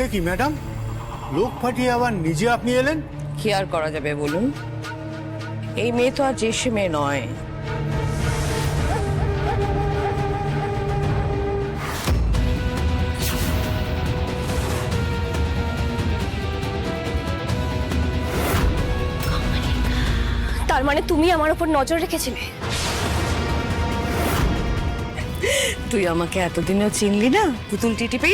এ কি ম্যাডাম? লোক ফাটিয়ে আবার নিজে আপনি এলেন? কি আর করা যাবে বলুন? এই মেয়ে তো আর যে সে মেয়ে নয়। তার মানে তুমি আমার উপর নজর রেখেছিলে? তুই আমাকে এতদিনও চিনলি না? পুতুল টিটিপি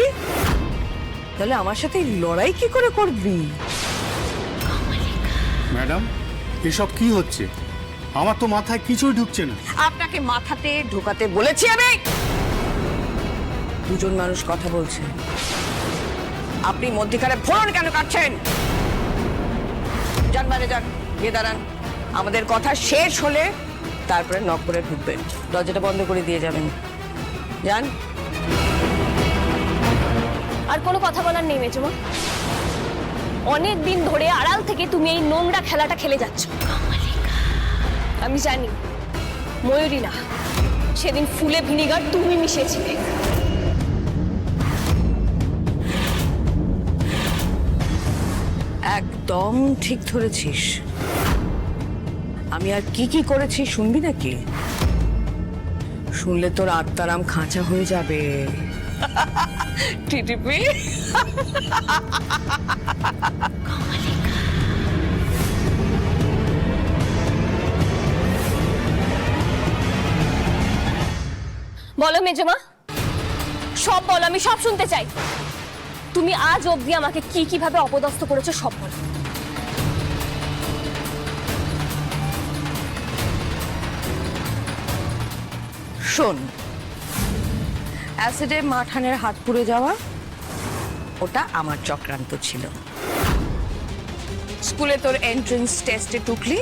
তাহলে আমার সাথে লড়াই কি করে করবি? ম্যাডাম এসব কি হচ্ছে? আমার তো মাথায় কিছুই ঢুকছে না। আপনাকে মাথাতে ঢোকাতে বলেছি আমি! দুজন মানুষ কথা বলছে। আপনি মধ্যিখানে ফোন কেন কাটছেন? যান বাইরে যান গিয়ে দাঁড়ান। আমাদের কথা শেষ হলে তারপরে নক করে ঢুকবেন। দরজাটা বন্ধ করে দিয়ে যাবেন। যান। আর কোনো কথা বলার নেই মেজমা। অনেক দিন ধরে আড়াল থেকে তুমি এই নোংরা খেলাটা খেলে যাচ্ছ। আমি জানি, ময়ূরী না, সেদিন ফুলে ভিনিগার তুমি মিশিয়েছিলে একদম ঠিক ধরেছিস। আমি আর কি কি করেছি শুনবি নাকি? শুনলে তোর আত্মারাম খাঁচা হয়ে যাবে। টিটিপি বলো মেজমা। সব বলো আমি সব শুনতে চাই। তুমি আজ অবধি আমাকে কি কীভাবে অপদস্থ করেছ সব বলো। শোন অ্যাসিডে মাঠানের হাত পুড়ে যাওয়া ওটা আমার চক্রান্ত ছিল। স্কুলে তোর এন্ট্রেন্স টেস্টে টুকলি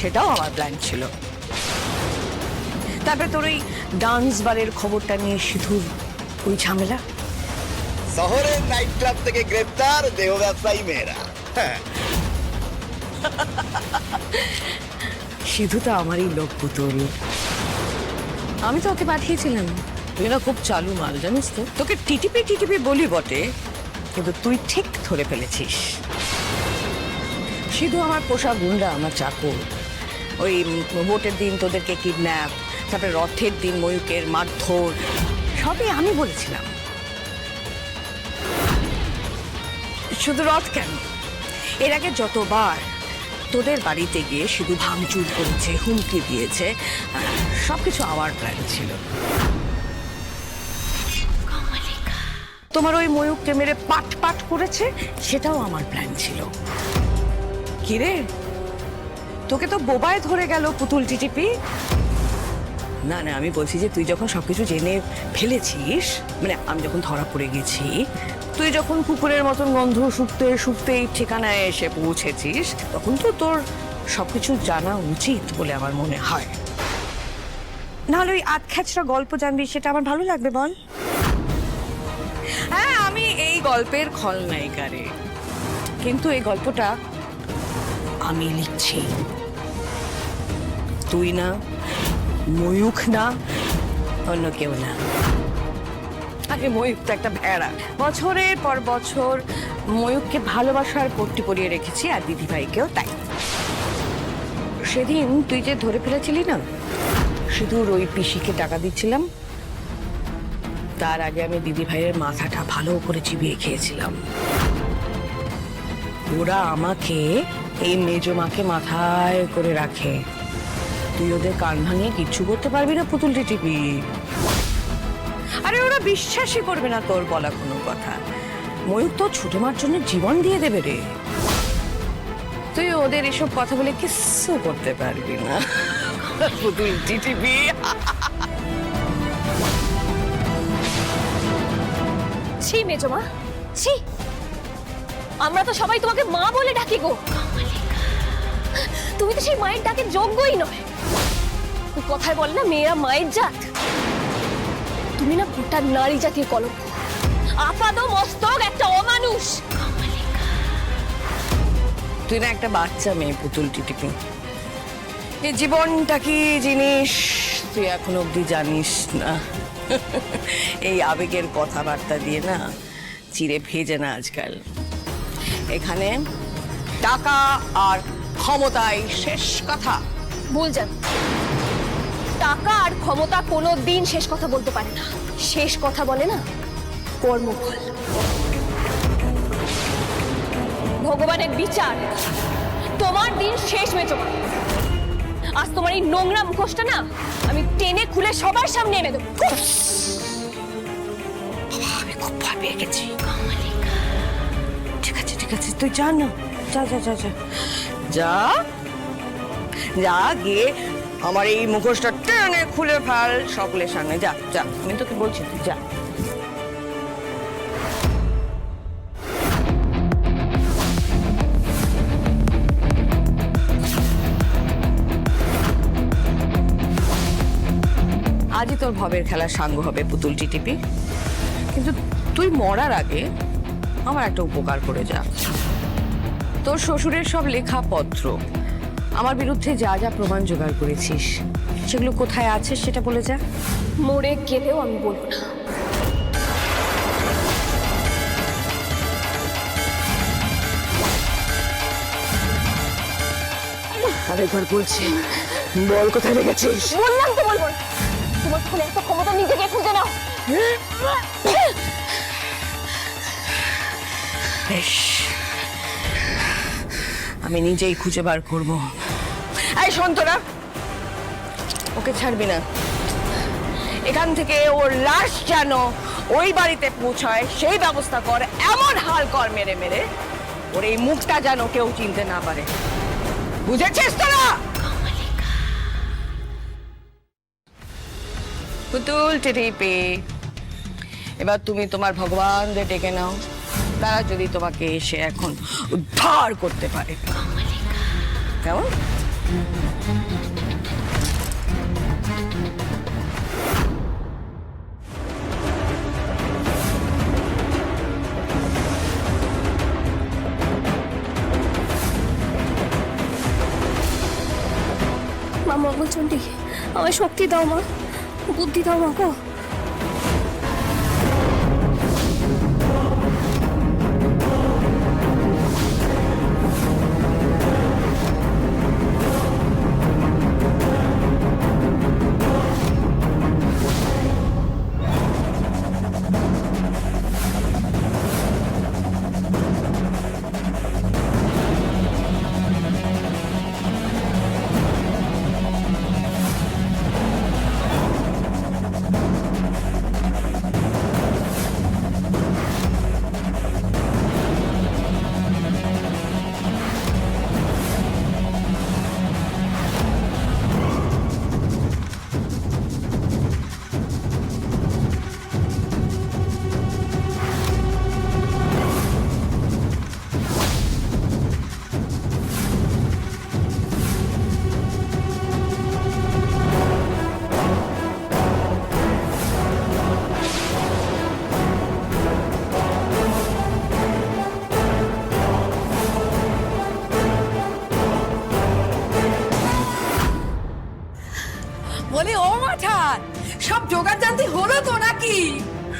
সেটাও আমার প্ল্যান ছিল। তারপরে তোর ওই ডান্স বারের খবরটা নিয়ে সিধুর ওই ঝামেলা। শহরের নাইট ক্লাব থেকে গ্রেপ্তার দেহ ব্যবসায়ী মেয়েরা। সিধু তো আমারই লোক পুতুল। আমি তো ওকে পাঠিয়েছিলাম। তুই না খুব চালু মাল, জানিস তো? তোকে টিটিপি টিটিপি বলি বটে, কিন্তু তুই ঠিক ধরে ফেলেছিস। সিধু আমার পোষা গুন্ডা, আমার চাকর। ওই ভোটের দিন তোদেরকে কিডন্যাপ, তারপরে রথের দিন ময়ূকের মারধর, সবই আমি বলেছিলাম। শুধু রথ কেন? এর আগে যতবার তোদের বাড়িতে গিয়ে শুধু ভাঙচুর করেছে, হুমকি দিয়েছে সব কিছু আমার প্ল্যান ছিল। তোমার ওই ময়ূককে মেরে পাট পাট করেছে? সেটাও আমার প্ল্যান ছিল। কিরে? তোকে তো বোবায় ধরে গেল পুতুল টিটিপি। না না, আমি বলছি যে তুই যখন সবকিছু জেনে ফেলেছিস মানে আমি যখন ধরা পড়ে গেছি, তুই যখন কুকুরের মতন গন্ধ শুকতে শুকতে এই ঠিকানায় এসে পৌঁছেছিস, তখন তো তোর সবকিছু জানা উচিত বলে আমার মনে হয়। নাহলে ওই আতখ্যাচরা গল্প জানবি, সেটা আমার ভালো লাগবে, বল। হ্যাঁ আমি এই গল্পের খলনায়িকা রে কিন্তু এই গল্পটা আমি লিখছি। তুই না, ময়ূখ না, অন্য কেউ না। আরে ময়ূক তো একটা ভেড়া। বছরের পর বছর ময়ূককে ভালোবাসার পট্টি পরিয়ে রেখেছি আর দিদিভাইকেও তাই। সেদিন তুই যে ধরে ফেলেছিলি না শুধু ওই পিসিকে টাকা দিচ্ছিলাম তার আগে আমি দিদিভাইয়ের মাথাটা ভালো করে চিবিয়ে খেয়েছিলাম। ওরা আমাকে, এই মেজো মাকে মাথায় করে রাখে। তুই ওদের কান ভাঙিয়ে কিচ্ছু করতে পারবি না পুতুলটি টিপি। আরে ওরা বিশ্বাসই করবে না তোর বলা কোনো কথা। ময়ূর তো ছোট মার জন্য জীবন দিয়ে দেবে রে। তুই ওদের এসব কথা বলে কিচ্ছু করতে পারবি না। পুতুল টিপি। ছি মেজমা ছি। আমরা তো সবাই তোমাকে মা বলে ডাকি গো। তুমি তো সেই মায়ের ডাকে যোগ্যই নয়। কথায় বলে না, মেয়েরা মায়ের জাত। তুমি না গোটা নারী জাতির কলঙ্ক। আপাদ মস্তক একটা অমানুষ। তুই না একটা বাচ্চা মেয়ে পুতুল টিটিপি। জীবনটা কি জিনিস তুই এখনও অব্দি জানিস না। এই আবেগের কথাবার্তা দিয়ে না চিড়ে ভেজে না আজকাল। এখানে টাকা আর ক্ষমতাই শেষ কথা। ভুল যান টাকা আর ক্ষমতা কোনো দিন শেষ কথা বলতে পারে না। শেষ কথা বলে না, কর্মফল। ভগবানের বিচার। তোমার দিন শেষ মেচমা আজ তোমার এই নোংরা মুখোশটা না আমি টেনে খুলে সবার সামনে এনে দেবো। আমি খুব ভয় পেয়ে গেছি। ঠিক আছে ঠিক আছে তুই যা না। যা যা যা যা। যা? যা গিয়ে আমার এই মুখোশটা টেনে খুলে ফেল সকলের সামনে। যা যা আমি তোকে বলছি তুই যা। তোর ভবের খেলার সাঙ্গ হবে পুতুল টিটিপি। কিন্তু তুই মরার আগে আমার একটা উপকার করে যা। তোর শ্বশুরের সব লেখা পত্র আমার বিরুদ্ধে যা যা প্রমাণ জোগাড় করেছিস সেগুলো কোথায় আছে সেটা বলে যা। মরে গেলেও আমি বলব না। আরেকবার বলছি বল কোথায় রেখেছিস? বললাম তো বলব না। বেশ আমি নিজেই খুঁজে বার করব। এই সন্তরা ওকে ছাড়বি না। এখান থেকে ওর লাশ যেন ওই বাড়িতে পৌঁছায় সেই ব্যবস্থা কর এমন হাল কর মেরে মেরে। ওর এই মুখটা যেন কেউ চিনতে না পারে। বুঝেছিস তোরা? পুতুল টিপি। এবার তুমি তোমার ভগবানদের ডেকে নাও। তারা যদি তোমাকে এসে এখন উদ্ধার করতে পারে। কেমন? মা মঙ্গলচণ্ডী আমায় শক্তি দাও মা। বুদ্ধি দাও মা গো।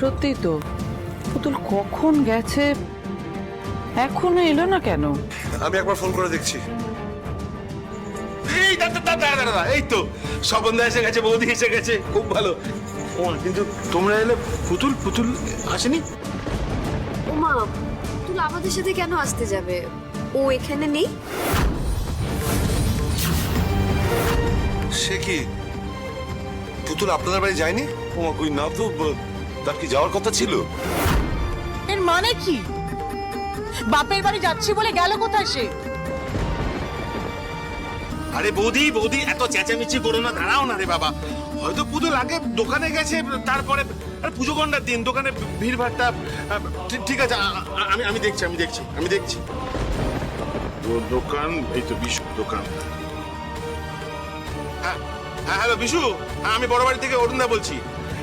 সত্যি তো। পুতুল কখন গেছে এখনও এলো না কেন? আমি একবার ফোন করে দেখছি। এই দাদা দাদা দাদা দাদা এই তো সবন্ধা এসে গেছে বৌদি এসে গেছে খুব ভালো। কিন্তু তোমরা এলে পুতুল পুতুল আসেনি? ওমা তুই আমাদের সাথে কেন আসতে যাবে? ও এখানে নেই? সে কি? পুতুল আপনাদের বাড়ি যায়নি? ও কই না তো ব- তার কি যাওয়ার কথা ছিল? এর মানে কি? বাপের বাড়ি যাচ্ছি বলে গেল কোথায় সে? আরে বৌদি বৌদি এত চেঁচামেচি করো না দাঁড়াও না রে বাবা। হয়তো পুতুল আগে দোকানে গেছে তারপরে আরে পুজো গন্ডার দিন দোকানে ভিড় ভাড়টা ঠিক- ঠিক আছে আমি আমি দেখছি আমি দেখছি আমি দেখছি। ও দোকান? এই তো বিশু দোকান। হ্যাঁ হ্যাঁ হ্যালো বিশু। হ্যাঁ আমি বড় বাড়ি থেকে অরুণদা বলছি।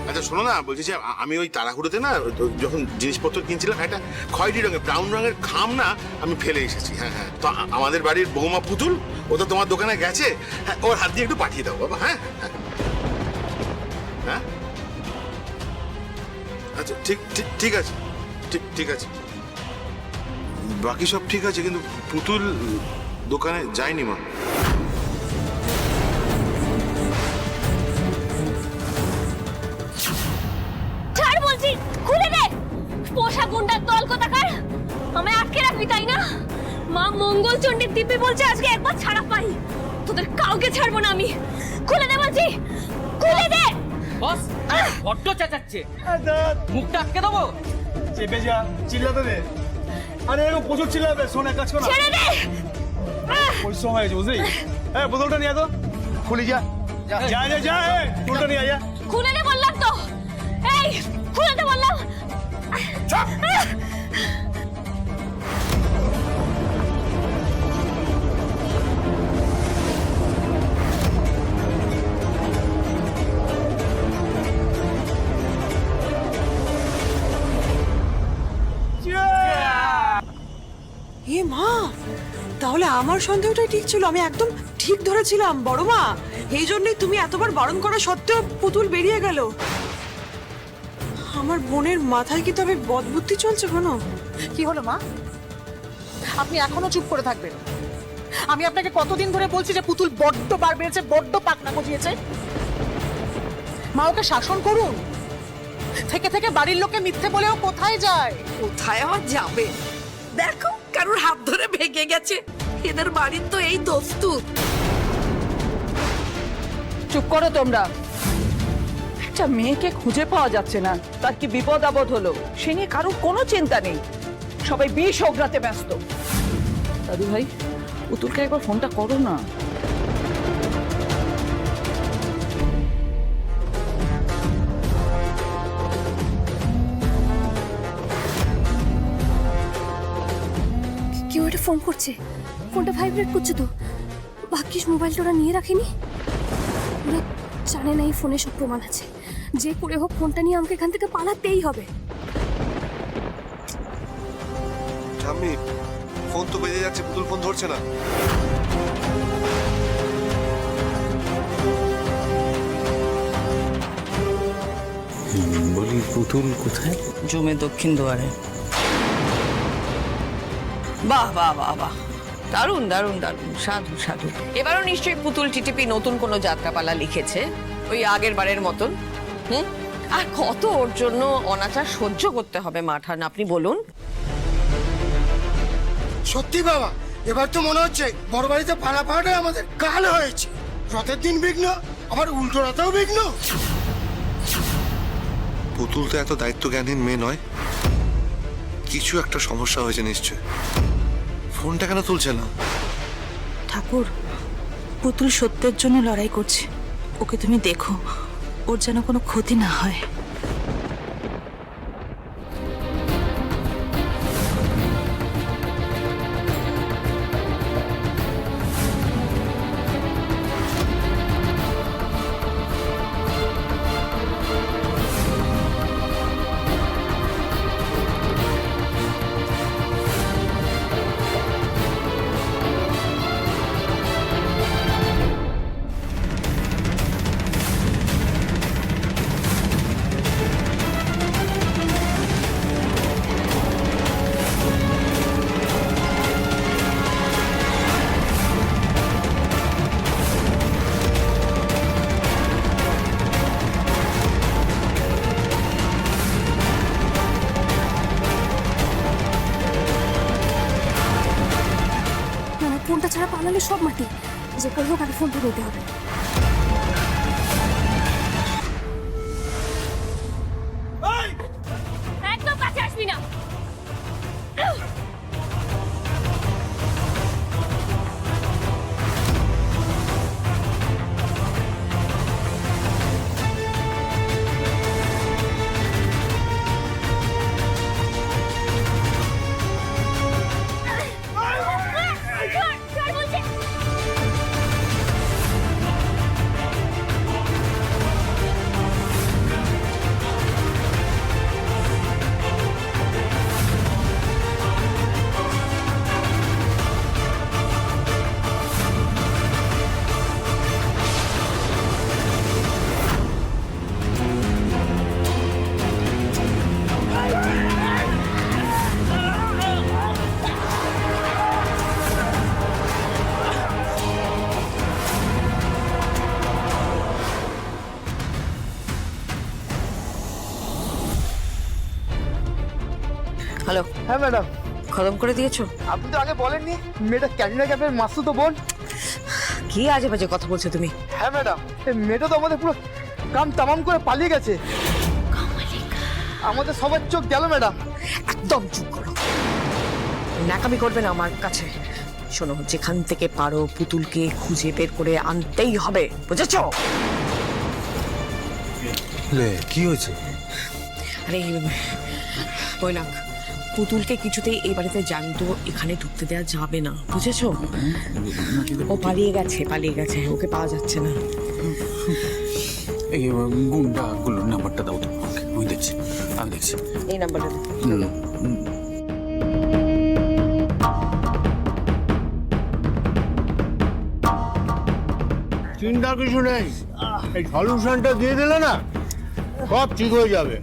আচ্ছা শোনো না, বলছি যে আমি ওই তাড়াহুড়োতে না যখন জিনিসপত্র কিনছিলাম, একটা খয়েরি রঙের, ব্রাউন রঙের খাম না, আমি ফেলে এসেছি হ্যাঁ হ্যাঁ। তো আমাদের বাড়ির বৌমা পুতুল, ও তো তোমার দোকানে গেছে হ্যাঁ ওর হাত দিয়ে একটু পাঠিয়ে দাও, বাবা হ্যাঁ হ্যাঁ। হ্যাঁ? আচ্ছা ঠিক ঠিক ঠিক আছে, ঠিক ঠিক আছে। বাকি সব ঠিক আছে, কিন্তু পুতুল দোকানে যায়নি মা। মা মঙ্গল চণ্ডীর দিব্যি বলছে আজকে একবার ছাড়া পাই। তোদের কাউকে ছাড়বো না আমি। খুলে দে বলছি। খুলে দে। বস বড্ড চেঁচাচ্ছে। মুখটা আটকে দেবো? চেপে যা চিল্লাতে দে। আরে এরকম প্রচুর চিল্লাবে। শোন এক কাজ কর ছেড়ে দে! পরিশ্রম হয়েছে বুঝলি? হ্যাঁ বোতলটা নিয়ে তো। খুলি যা। যা যা যা বোতলটা নিয়ে যা। খুলে দে বললাম তো। এই খুলে দে বললাম। তাহলে আমার সন্দেহটাই ঠিক ছিল আমি একদম ঠিক ধরেছিলাম বড় মা। এই জন্যই তুমি এতবার বারণ করা সত্ত্বেও পুতুল বেরিয়ে গেল। আমার বোনের মাথায় কি তবে বদবুদ্ধি চলছে কোনো? কি হলো মা? আপনি এখনও চুপ করে থাকবেন। আমি আপনাকে কতদিন ধরে বলছি যে পুতুল বড্ড বার বেড়েছে বড্ড পাকনা গজিয়েছে। মা ওকে শাসন করুন। থেকে থেকে বাড়ির লোকে মিথ্যে বলেও কোথায় যায়? কোথায় আমার যাবে? দেখো কারোর হাত ধরে ভেঙে গেছে। এদের বাড়ির তো এই দস্তুর চুপ করো তোমরা। একটা মেয়েকে খুঁজে পাওয়া যাচ্ছে না। তার কি বিপদ আপদ হলো? সে নিয়ে কারোর কোনো চিন্তা নেই। সবাই বিষ ওগড়াতে ব্যস্ত। দাদু ভাই পুতুলকে একবার ফোনটা করো না। কেউ একটা ফোন করছে? ফোনটা ভাইব্রেট করছে তো। ভাগ্যিস মোবাইলটা ওরা নিয়ে রাখেনি? ওরা জানে না এই ফোনে সব প্রমাণ আছে। যে করে হোক ফোনটা নিয়ে আমাকে এখান থেকে পালাতেই হবে। ঠাম্মি ফোন তো বেজে যাচ্ছে পুতুল ফোন ধরছে না। বলি পুতুল কোথায়? জমে দক্ষিণ দুয়ারে। বাহ বাহ বাহ বাহ। দারুণ দারুণ দারুণ। সাধু সাধু। এবারও নিশ্চয়ই পুতুল টিটিপি নতুন কোনো যাত্রাপালা লিখেছে। ওই আগের বারের মতন। হুম? আর কত ওর জন্য অনাচার সহ্য করতে হবে মাঠান আপনি বলুন। সত্যি বাবা এবার তো মনে হচ্ছে বড় বাড়িতে পাড়া পাড়াটাই আমাদের কাল হয়েছে। রথের দিন বিঘ্ন আবার উল্টো রথেও বিঘ্ন। পুতুল তো এত দায়িত্ব জ্ঞানহীন মেয়ে নয়। কিছু একটা সমস্যা হয়েছে নিশ্চয় ফোনটা কেন তুলছে না? ঠাকুর, পুতুল সত্যের জন্য লড়াই করছে। ওকে তুমি দেখো, ওর যেন কোনো ক্ষতি না হয়। ফোনটা সব মাটি যে করে হোক আগে ফোনটা নিতে হবে। হ্যালো হ্যাঁ ম্যাডাম খতম করে দিয়েছ? আপনি তো আগে বলেননি মেয়েটা ক্যাটরিনা ক্যাফের মাসুতো বোন। কি আজে বাজে কথা বলছো তুমি? হ্যাঁ ম্যাডাম এই মেয়েটা তো আমাদের পুরো কাম তামাম করে পালিয়ে গেছে। আমাদের সবার চোখ গেল ম্যাডাম একদম চুপ করো। ন্যাকামি করবে না আমার কাছে। শোনো যেখান থেকে পারো পুতুলকে খুঁজে বের করে আনতেই হবে বুঝেছ? কি হয়েছে? আরে বৈনাক পুতুলকে কিছুতেই এই বাড়িতে জানতো এখানে ঢুকতে দেওয়া যাবে না। বুঝেছ? ও পালিয়ে গেছে পালিয়ে গেছে ওকে পাওয়া যাচ্ছে না। এই গুন্ডাগুলোর নাম্বারটা দাও তো। আমি দেখছি আমি দেখছি। এই নাম্বারটা চিন্তার কিছু নেই। এই সলিউশনটা দিয়ে দিলে না সব ঠিক হয়ে যাবে।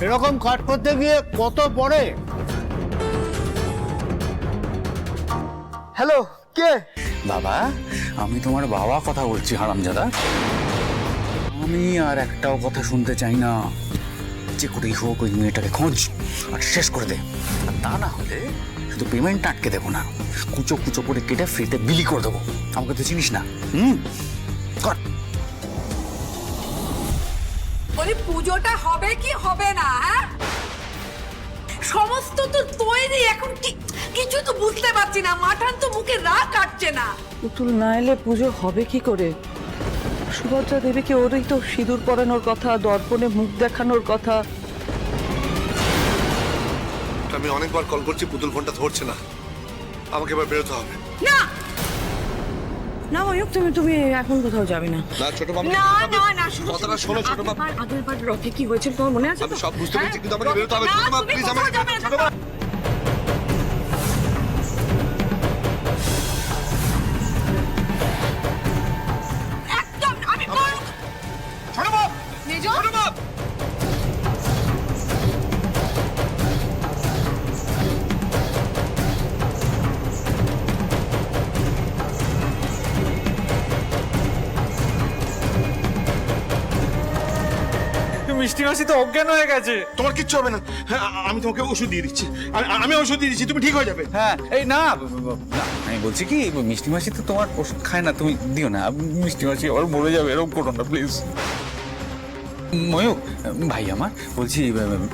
এরকম কাট করতে গিয়ে কত পড়ে? হ্যালো কে? বাবা আমি তোমার বাবা কথা বলছি হারামজাদা। আমি আর একটাও কথা শুনতে চাই না। যে করেই হোক ওই মেয়েটাকে খোঁজ আর শেষ করে দে। আর তা না হলে শুধু পেমেন্ট আটকে দেবো না। কুচো কুচো করে কেটে ফ্রিতে বিলি করে দেবো। আমাকে তো চিনিস না। হুম? কর। বলি পুজোটা হবে কি হবে না হ্যাঁ? সমস্ত তো তৈরি এখন কি কিছু তো বুঝতে পারছি না মাঠান তো মুখে রাগ কাটছে না। পুতুল না এলে পুজো হবে কি করে? সুভদ্রা দেবীকে ওরই তো সিঁদুর পরানোর কথা দর্পণে মুখ দেখানোর কথা। আমি অনেকবার কল করছি পুতুল ফোনটা ধরছে না। আমাকে এবার বেরোতে হবে। না না ময়ূক তুমি তুমি এখন কোথাও যাবে না। না ছোট মামা না না না কথাটা শোনো ছোট মামা আগের বার রথে কি হয়েছিল তোমার মনে আছে আমি সব বুঝতে পেরেছি হ্যাঁ? কিন্তু আমাকে বেরোতে হবে। ছোট মা প্লিজ আমাকে ছোট মা মিষ্টি মাসি তো অজ্ঞান হয়ে গেছে। তোমার কিচ্ছু হবে না। হ্যাঁ আমি তোমাকে ওষুধ দিয়ে দিচ্ছি। আমি- আমি ওষুধ দিয়ে দিচ্ছি তুমি ঠিক হয়ে যাবে। হ্যাঁ এই না আমি বলছি কি মিষ্টি মাসি তো তোমার ওষুধ খায় না তুমি দিও না। মিষ্টি মাসি আবার মরে যাবে এরকম করো না প্লিজ ময়ূক ভাই আমার বলছি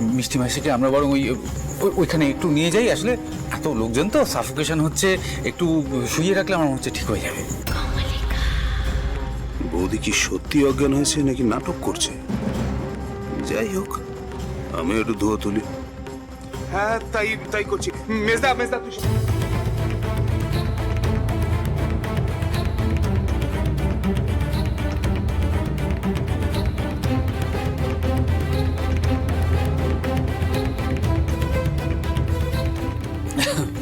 মিষ্টি মাসিকে আমরা বরং ওই ওই- ওইখানে একটু নিয়ে যাই আসলে এত লোকজন তো সাফোকেশন হচ্ছে একটু শুয়ে রাখলে আমার মনে হচ্ছে ঠিক হয়ে যাবে। বৌদি কি সত্যি অজ্ঞান হয়েছে নাকি নাটক করছে? যাই হোক আমি একটু ধুয়ো তুলি। হ্যাঁ তাই তাই করছি। মেজদা মেজদা তুই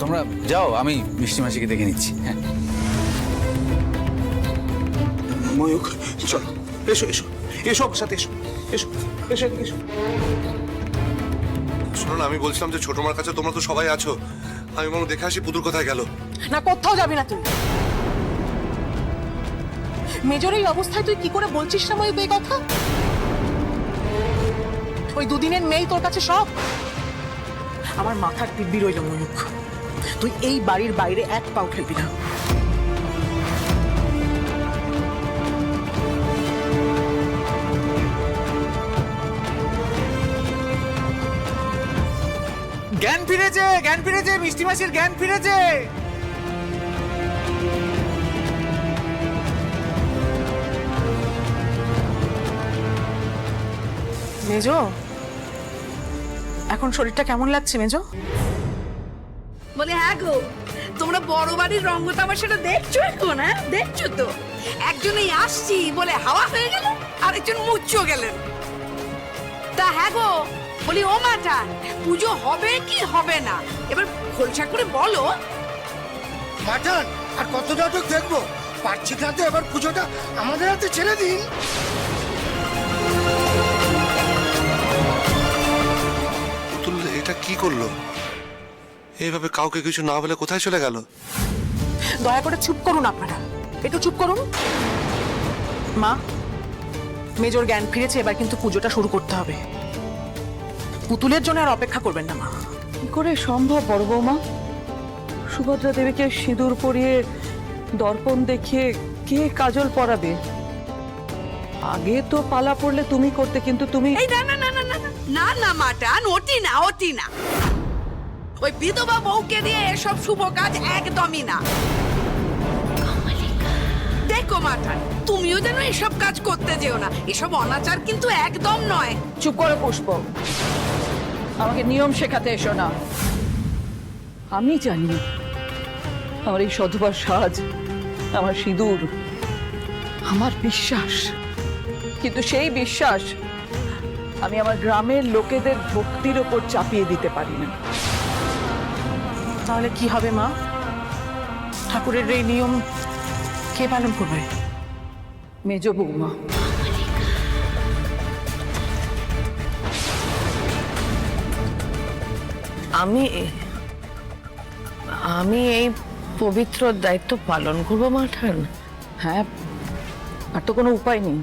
তোমরা যাও আমি মিষ্টি মাসিকে দেখে নিচ্ছি। হ্যাঁ। ময়ূক চলো এসো এসো এসো আমার সাথে এসো এসো। এসো শোনো না আমি বলছিলাম যে ছোট মার কাছে তোমরা তো সবাই আছো। আমি বরং দেখে আসি পুতুল কোথায় গেল। না কোথাও যাবি না তুই। মেজর এই অবস্থায় তুই কি করে বলছিস না এই কথা? ওই দুদিনের মেয়ে তোর কাছে সব? আমার মাথার দিব্যি রইল ময়ূক তুই এই বাড়ির বাইরে এক পাও খেলবি না। জ্ঞান ফিরেছে জ্ঞান ফিরেছে মিষ্টি মাসির জ্ঞান ফিরেছে। মেজো এখন শরীরটা কেমন লাগছে মেজো? বলে হ্যাঁ গো তোমরা বড় বাড়ির রঙ্গ তামাশাটা দেখছ এখন হ্যাঁ? দেখছ তো? একজনেই আসছি বলে হাওয়া হয়ে গেল আরেকজন মুচ্চো গেলেন। তা হ্যাঁ গো বলি ও মাটা পুজো হবে কি হবে না? এবার খোলসা করে বলো। মাঠান আর কত নাটক দেখব? পারছি না তো এবার পুজোটা আমাদের হাতে ছেড়ে দিন। পুতুল এটা কি করল? এইভাবে কাউকে কিছু না বলে কোথায় চলে গেল? দয়া করে চুপ করুন আপনারা। একটু চুপ করুন। মা মেজর জ্ঞান ফিরেছে এবার কিন্তু পুজোটা শুরু করতে হবে। পুতুলের জন্য আর অপেক্ষা করবেন না মা। কি করে সম্ভব বড় বৌমা? সুভদ্রা দেবীকে সিঁদুর পরিয়ে দর্পণ দেখিয়ে কে কাজল পরাবে? আগে তো পালা পড়লে তুমি করতে কিন্তু তুমি এই না না না না না না, না না মাটান ওটি না ওটি না। ওই বিধবা বউকে দিয়ে এসব শুভ কাজ একদমই না। দেখো মাটান তুমিও যেন এসব কাজ করতে যেও না। এসব অনাচার কিন্তু একদম নয়। চুপ করো পুষ্প। আমাকে নিয়ম শেখাতে এসো না। আমি জানি আমার এই সধবার সাজ, আমার সিঁদুর, আমার বিশ্বাস। কিন্তু সেই বিশ্বাস আমি আমার গ্রামের লোকেদের ভক্তির ওপর চাপিয়ে দিতে পারি না। তাহলে কি হবে মা? ঠাকুরের এই নিয়ম কে পালন করবে? মেজ বৌমা। আমি আমি এই পবিত্র দায়িত্ব পালন করব মাঠান। হ্যাঁ আর তো কোনো উপায় নেই।